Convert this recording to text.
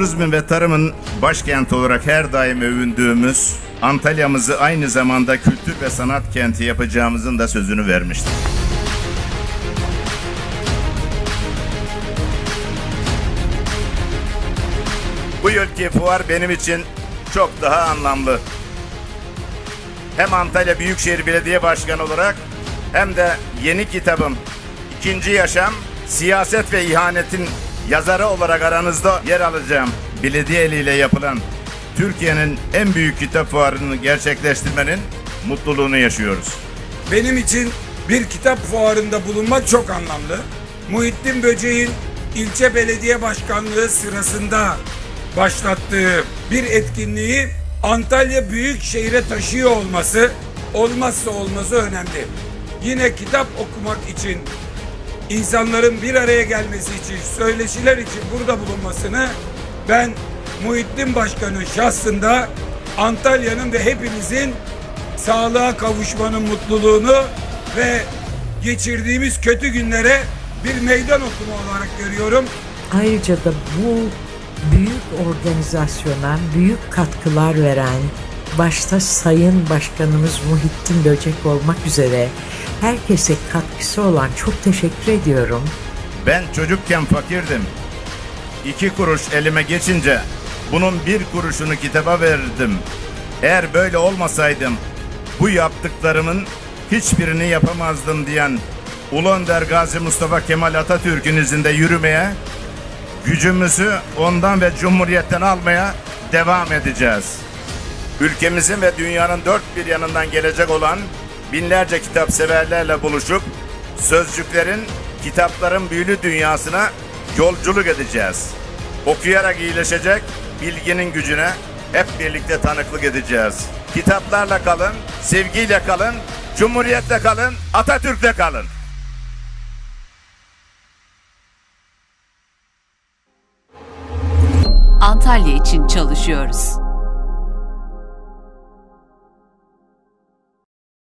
Turizmin ve tarımın başkenti olarak her daim övündüğümüz Antalya'mızı aynı zamanda kültür ve sanat kenti yapacağımızın da sözünü vermiştik. Bu yılki fuar benim için çok daha anlamlı. Hem Antalya Büyükşehir Belediye Başkanı olarak hem de yeni kitabım İkinci Yaşam Siyaset ve İhanetin yazarı olarak aranızda yer alacağım. Belediye eliyle yapılan Türkiye'nin en büyük kitap fuarını gerçekleştirmenin mutluluğunu yaşıyoruz. Benim için bir kitap fuarında bulunmak çok anlamlı. Muhittin Böceğin ilçe belediye başkanlığı sırasında başlattığı bir etkinliği Antalya Büyükşehir'e taşıyor olması olmazsa olmazı önemli. Yine kitap okumak için insanların bir araya gelmesi için, söyleşiler için burada bulunmasını ben Muhittin Başkan'ın şahsında Antalya'nın ve hepimizin sağlığa kavuşmanın mutluluğunu ve geçirdiğimiz kötü günlere bir meydan okuma olarak görüyorum. Ayrıca da bu büyük organizasyona büyük katkılar veren başta Sayın Başkanımız Muhittin Böcek olmak üzere herkese katkısı olan çok teşekkür ediyorum. Ben çocukken fakirdim. İki kuruş elime geçince bunun bir kuruşunu kitaba verirdim. Eğer böyle olmasaydım bu yaptıklarımın hiçbirini yapamazdım diyen Ulu Önder Gazi Mustafa Kemal Atatürk'ün izinde yürümeye, gücümüzü ondan ve Cumhuriyet'ten almaya devam edeceğiz. Ülkemizin ve dünyanın dört bir yanından gelecek olan binlerce kitap severlerle buluşup sözcüklerin, kitapların büyülü dünyasına yolculuk edeceğiz. Okuyarak iyileşecek bilginin gücüne hep birlikte tanıklık edeceğiz. Kitaplarla kalın, sevgiyle kalın, Cumhuriyetle kalın, Atatürk'le kalın. Antalya için çalışıyoruz.